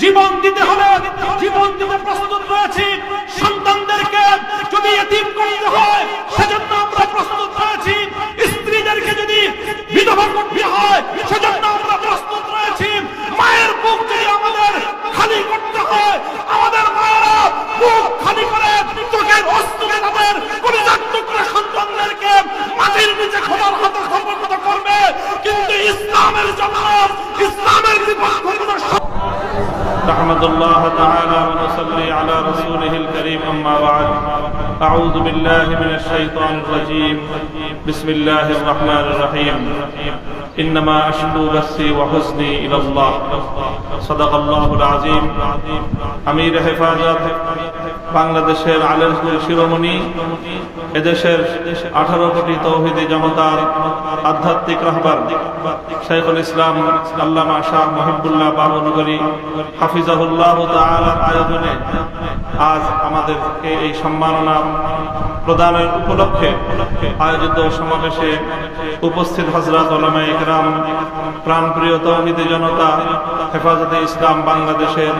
জীবন দিতে হবে, জীবন দিতে প্রস্তুত রয়েছি। সন্তানদেরকে যদি এতিম করতে হয়, সেজন্য আমরা প্রস্তুত রয়েছি। স্ত্রীদেরকে যদি বিধবা করতে হয়, সেজন্য আমরা প্রস্তুত রয়েছি। মায়ের বুক যদি আমাদের খালি করতে হয়, আমাদের মায়েরা বুক খালি করে চোখের অস্ত্রে তাদের পরিচালিত করে সন্তানদেরকে মাটির নিচে খোদার হাতে সমর্পিত করবে। কিন্তু ইসলামের জন্য ইসলামের বিপক্ষে نحمد الله تعالى ونصلي على رسوله الكريم أما بعد. أعوذ بالله من الشيطان الرجيم. بسم الله الرحمن الرحيم. إنما أشكو بثي وحزني إلى الله. صدق الله العظيم. أمير حفاظت বাংলাদেশের আলেমপুর শিরোমণি, এদেশের আঠারো কোটি তৌহিদি জনতার আধ্যাত্মিক রাহবার, শাইখুল ইসলাম আল্লামা শাহ মহিবুল্লাহ বাবনগরী হাফিজাহুল্লাহ আয়োজনে আজ আমাদেরকে এই সম্মাননা প্রদানের উপলক্ষে আয়োজিত সমাবেশে উপস্থিত হজরত ওলামা ইকরাম প্রাণপ্রিয় তৌহিদি জনতা, হেফাজতে ইসলাম বাংলাদেশের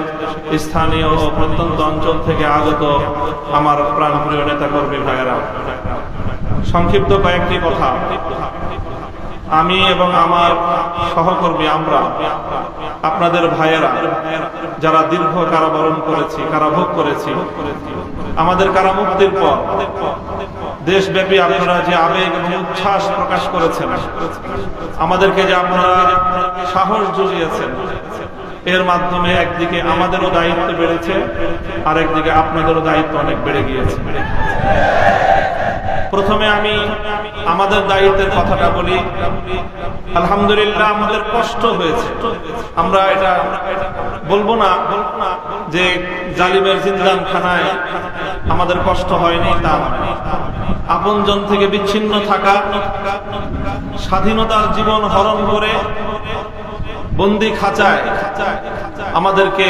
স্থানীয় ও প্রত্যন্ত অঞ্চল থেকে আগত আমার প্রাণপ্রিয় নেতা কর্মী ভাইয়েরা। সংক্ষিপ্ত কয়েকটি কথা। আমি এবং আমার সহকর্মী আমরা, আপনাদের ভাইয়েরা, যারা দীর্ঘ কারাবরণ করেছি, কারাভোগ করেছি, আমাদের কারামুক্তির পর দেশব্যাপী আপনারা যে আবেগ উচ্ছ্বাস প্রকাশ করেছেন, আমাদেরকে যে আপনারা সাহস জুগিয়েছেন এর মাধ্যমে একদিকে আমাদেরও দায়িত্ব বেড়েছে আর একদিকে আপনাদেরও দায়িত্ব অনেক বেড়ে গিয়েছে। প্রথমে আমি আমাদের দায়িত্বের কথাটা বলি। আলহামদুলিল্লাহ আমাদের কষ্ট হয়েছে। আমরা এটা বলব না যে জালিমের জিন্দান খানায় আমাদের কষ্ট হয়নি, তা আপনজন থেকে বিচ্ছিন্ন থাকা, স্বাধীনতার জীবন হরণ করে বন্দি খাঁচায় আমাদেরকে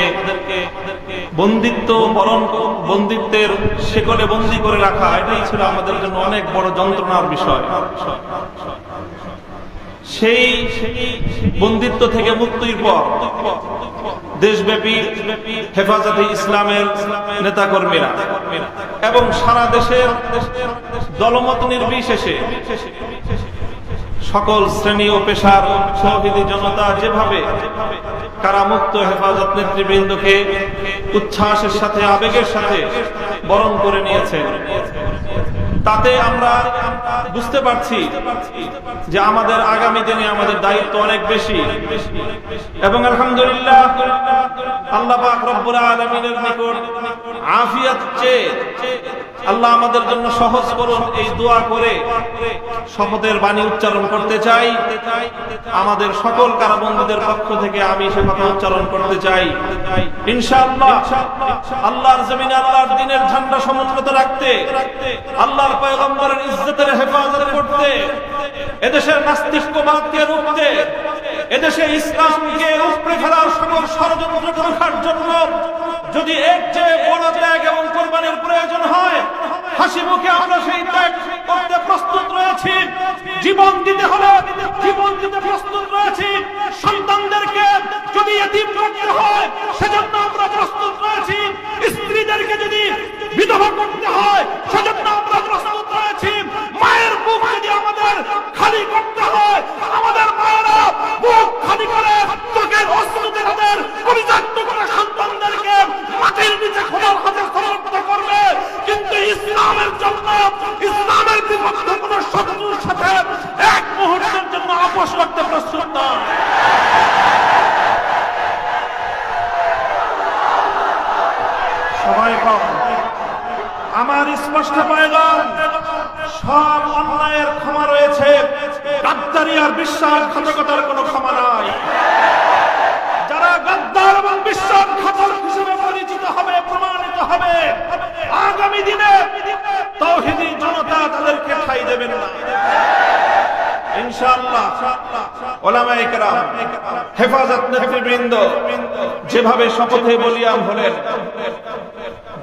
বন্দিত্ব বরণ বন্দিত্বের শেকলে বন্দি করে রাখা, এটাই ছিল আমাদের জন্য অনেক বড় যন্ত্রণার বিষয়। সেই বন্দিত্ব থেকে মুক্তির পর দেশব্যাপী হেফাজতে ইসলামের নেতাকর্মীরা এবং সারা দেশের দলমত নির্বিশেষে সকল শ্রেণি ও পেশার সহহিদি জনতা যেভাবে কারামুক্ত হেফাজত নেতৃবৃন্দকে উচ্ছ্বাসের সাথে, আবেগের সাথে বরণ করে নিয়েছেন তাতে আমরা বুঝতে পারছি যে আমাদের আগামী দিনে আমাদের দায়িত্ব অনেক বেশি। এবং আলহামদুলিল্লাহ আল্লাহ পাক রব্বুল আলামিনের নিকট আফিয়াত চেয়ে আল্লাহ আমাদের জন্য সহজ করুন এই দোয়া করে শপথের বাণী উচ্চারণ করতে চাই। আমাদের সকল কারাবন্দীদের পক্ষ থেকে আমি সে কথা উচ্চারণ করতে চাই। ইনশাআল্লাহ আল্লাহর জমিনে আল্লাহর দিনের ঝান্ডা সমুন্নত রাখতে, আল্লাহর পয়গম্বরের ইজ্জতের হেফাজত করতে, এদেশের নাস্তিক্যবাদকে রুখতে এদেশে ইসলামকে উপড়ে ফেলার সকল ষড়যন্ত্র রোখার জন্য যদি এর চেয়ে বড় ত্যাগ এবং কোরবানির প্রয়োজন হয়, হাসি মুখে আমরা সেই ত্যাগ করতে প্রস্তুত রয়েছি। জীবন দিতে হলে জীবন দিতে প্রস্তুত রয়েছি। সন্তানদেরকে যদি এতিম করতে হয়, সেজন্য আমরা প্রস্তুত রয়েছি। স্ত্রীদেরকে যদি বিধবা করতে হয়, সেজন্য আমরা প্রস্তুত রয়েছি। মায়ের বুক যদি আমাদের খালি করতে হয়, আমাদের বুক খালি করে চোখের অস্ত্রতে তাদের পরিচালিত করে সন্তানদেরকে কিন্তু ইসলামের জন্য, ইসলামের বিপক্ষে কোন শত্রুর সাথে এক মুহূর্তের জন্য আপোষ করতে প্রস্তুত সবাই কম আমার স্পষ্ট পায়গাম, সব অন্যায়ের ক্ষমা রয়েছে। গাদ্দারি আর বিশ্বাসঘাতকতার কোনো ক্ষমা নাই। যারা গাদ্দার এবং বিশ্বাসঘাতক হিসেবে পরিচিত হবে, প্রমাণিত হবে, আগামী দিনে তৌহিদি জনতা তাদেরকে ঠাই দেবেন না। হেফাজত নেতৃবৃন্দ, যেভাবে শপথে বলিয়াম হলেন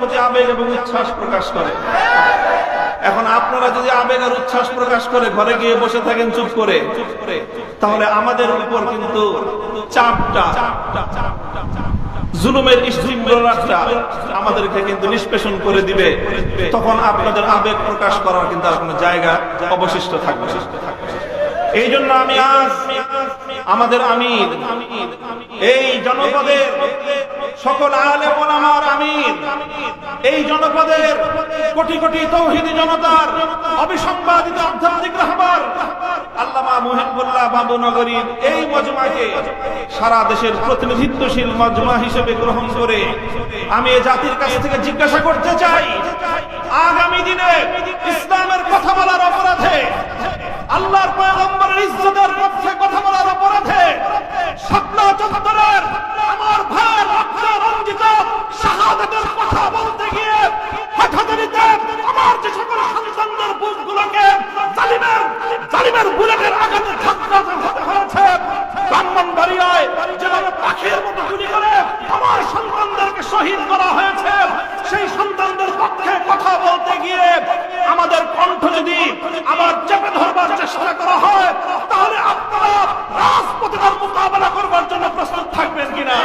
প্রতি আবেগ এবং উচ্ছ্বাস প্রকাশ করে এখন আপনারা যদি আবেগ আর উচ্ছ্বাস প্রকাশ করে, ঘরে গিয়ে বসে থাকেন চুপ করে, তাহলে আমাদের উপর কিন্তু চাপটা আমাদেরকে কিন্তু নিষ্পেষণ করে দিবে তখন আপনাদের আবেগ প্রকাশ করার কিন্তু আর কোনো জায়গা অবশিষ্ট থাকবে। এই জন্য আমি আজ আমাদের আমির, এই জনপদের সকল আলে ওলামার আমির, এই জনপদের কোটি কোটি তৌহিদি জনতার অবিসংবাদিত আধ্যাত্মিক রাহবার আল্লামা মুহিবুল্লাহ বাবু নগরীর এই মজমাকে সারা দেশের প্রতিনিধিত্বশীল মজমা হিসেবে গ্রহণ করে আমি এ জাতির কাছ থেকে জিজ্ঞাসা করতে চাই, আগামী দিনে ইসলামের কথা বলার অপরাধে আল্লাহর পয়গম্বরের ইজ্জতের পক্ষে কথা বলার অপরাধে শাপলা চত্বরের আমার ভাইয়ের রক্ত রঞ্জিত শাহাদাতের কথা বলতে গিয়ে হঠাৎরিতে আমার যে সকল সন্তানদের বুকগুলোকে জালিমের জালিমের বুলেটের আঘাতে ধাক্কা হতে হয়েছে, ব্রাহ্মণবাড়িয়ায় যেভাবে পাখির মতো গুলি করে আমার সন্তানদেরকে শহীদ করা হয়েছে সেই সন্তানদের পক্ষে কথা বলতে গিয়ে আমাদের কণ্ঠ যদি আবার চেপে ধরবার চেষ্টা করা হয় তাহলে আপনারা রাজপথে তার মোকাবেলা করবার জন্য প্রস্তুত থাকবেন কিনা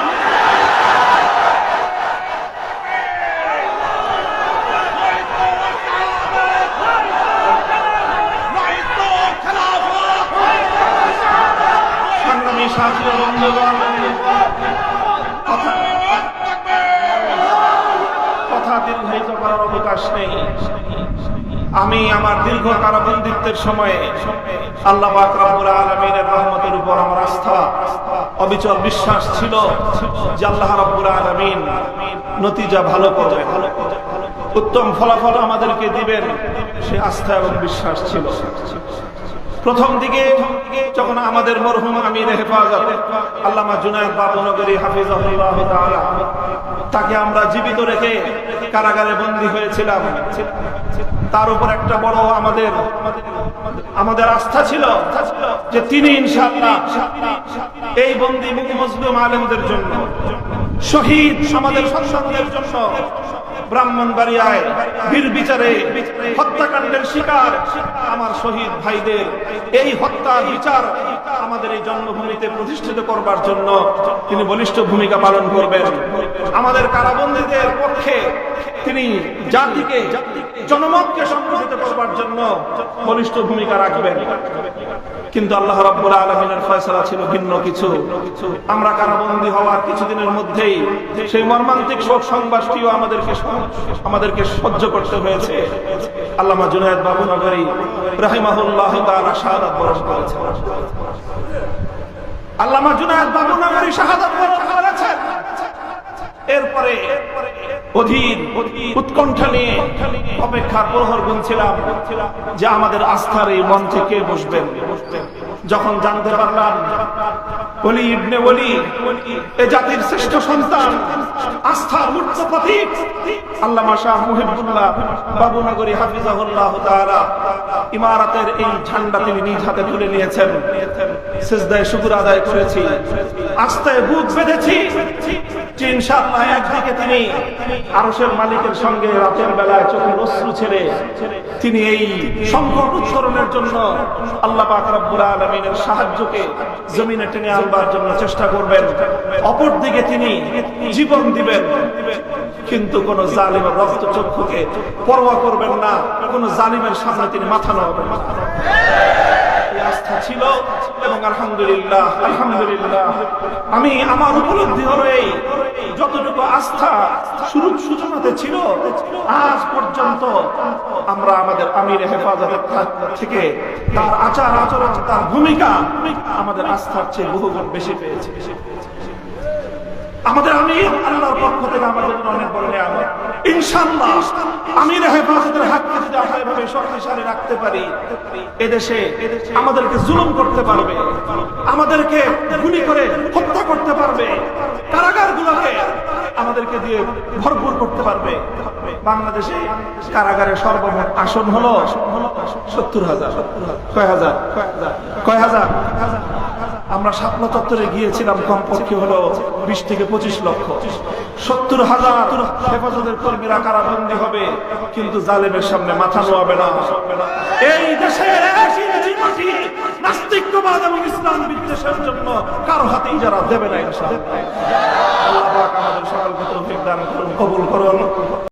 সংগ্রামী কথা নেই। আমি আমার দীর্ঘ কারাবন্দিত্বের সময়ে আল্লাহ পাক রব্বুল আলামিনের রহমতের উপর আমার আস্থা, অবিচল বিশ্বাস ছিল যে আল্লাহ রাব্বুল আলামিন নতিজা ভালো করবে উত্তম ফলাফল আমাদেরকে দিবেন, সে আস্থা এবং বিশ্বাস ছিল। প্রথম দিকে যখন আমাদের মরহুম আমির হেফাজত, আল্লামা জুনায়দ বাবুনগরী হাফিজাহুল্লাহ তাআলা, তাকে আমরা জীবিত রেখে কারাগারে বন্দী হয়েছিলাম। তার উপর একটা বড় আমাদের আমাদের আস্থা ছিল যে তিনি ইনশাআল্লাহ এই বন্দী মুখ মজলুম আলেমদের জন্য, শহীদ আমাদের সন্তানদের জন্য ব্রাহ্মণবাড়িয়ায় বীর বিচারে হত্যাকাণ্ডের শিকার আমার শহীদ ভাইদের। এই হত্যা বিচার আমাদের এই জন্মভূমিতে প্রতিষ্ঠিত করবার জন্য তিনি বলিষ্ঠ ভূমিকা পালন করবেন। আমাদের কারাবন্দীদের পক্ষে তিনি জাতিকে, জনমতকে সংগঠিত করবার জন্য বলিষ্ঠ ভূমিকা রাখবেন। কিন্তু আল্লাহ রাব্বুল আলামিনের ফয়সালা ছিল ভিন্ন কিছু। আমরা কারাবন্দী হওয়ার কিছুদিনের মধ্যেই সেই মর্মান্তিক শোক সংবাদটিও আমাদেরকে আমাদেরকে সহ্য করতে হয়েছে। আল্লামা জুনায়েদ বাবু নগরী রাহিমাহুল্লাহ তাআলা শাহাদাত বরণ করেছেন। আল্লামা জুনায়েদ বাবু নগরী শাহাদাত বরণ করেছেন। এরপরে অধীর উৎকণ্ঠা নিয়ে অপেক্ষার প্রহর গুনছিলাম যে আমাদের আস্থার এই মঞ্চে কে বসবেন? যখন জানতে পারলাম বলি ইবনে এ জাতির শ্রেষ্ঠ সন্তান আস্থার মূর্ত আল্লামা শাহ মুহিবুল্লাহ বাবুনগরী হাফিজাহুল্লাহ তাআলা ইমারাতের এই ঝান্ডা তিনি নিজ হাতে তুলে নিয়েছেন। সিজদায় শুকর আদায় করেছি আস্থায় বুক বেঁধেছি। রাতের বেলায় তিনি এই জমিনে টেনে আনবার জন্য চেষ্টা করবেন। অপরদিকে তিনি জীবন দিবেন। কিন্তু কোন জালিমের রক্ত চক্ষুকে পরোয়া করবেন না। কোন জালিমের সামনে তিনি মাথা নামাবেন এই আস্থা ছিল এবং আলহামদুলিল্লাহ আলহামদুলিল্লাহ। আমি আমার উপলব্ধি হলো এই যতটুকু আস্থা শুরু সূচনাতে ছিল, আজ পর্যন্ত আমরা আমাদের আমির হেফাজতের থেকে তার আচার আচরণ, তার ভূমিকা আমাদের আস্থার চেয়ে বহুগুণ বেশি পেয়েছি। আমাদের আমি আল্লাহর পক্ষ থেকে আমাদের জন্য অনেক বড় নিয়ামত। ইনশাআল্লাহ, আমির হেফাজতের হাতকে যদি আমরা এভাবে শক্তিশালী রাখতে পারি, এদেশে আমাদেরকে জুলুম করতে পারবে, আমাদেরকে গুলি করে হত্যা করতে পারবে, কারাগারগুলোকে আমাদেরকে দিয়ে ভরপুর করতে পারবে। বাংলাদেশে কারাগারের সর্বমোট আসন হলো সত্তর হাজার? কয় হাজার? কয় হাজার? আমরা শাপলা চত্বরে গিয়েছিলাম, কমপক্ষে হলো বিশ থেকে পঁচিশ লক্ষ। সত্তর হাজার হেফাজতের কর্মীরা কারাবন্দী হবে, কিন্তু জালেমের সামনে মাথা নোয়াবে না। এই দেশের জন্য কারও যারা দেবে না কবুল করুন।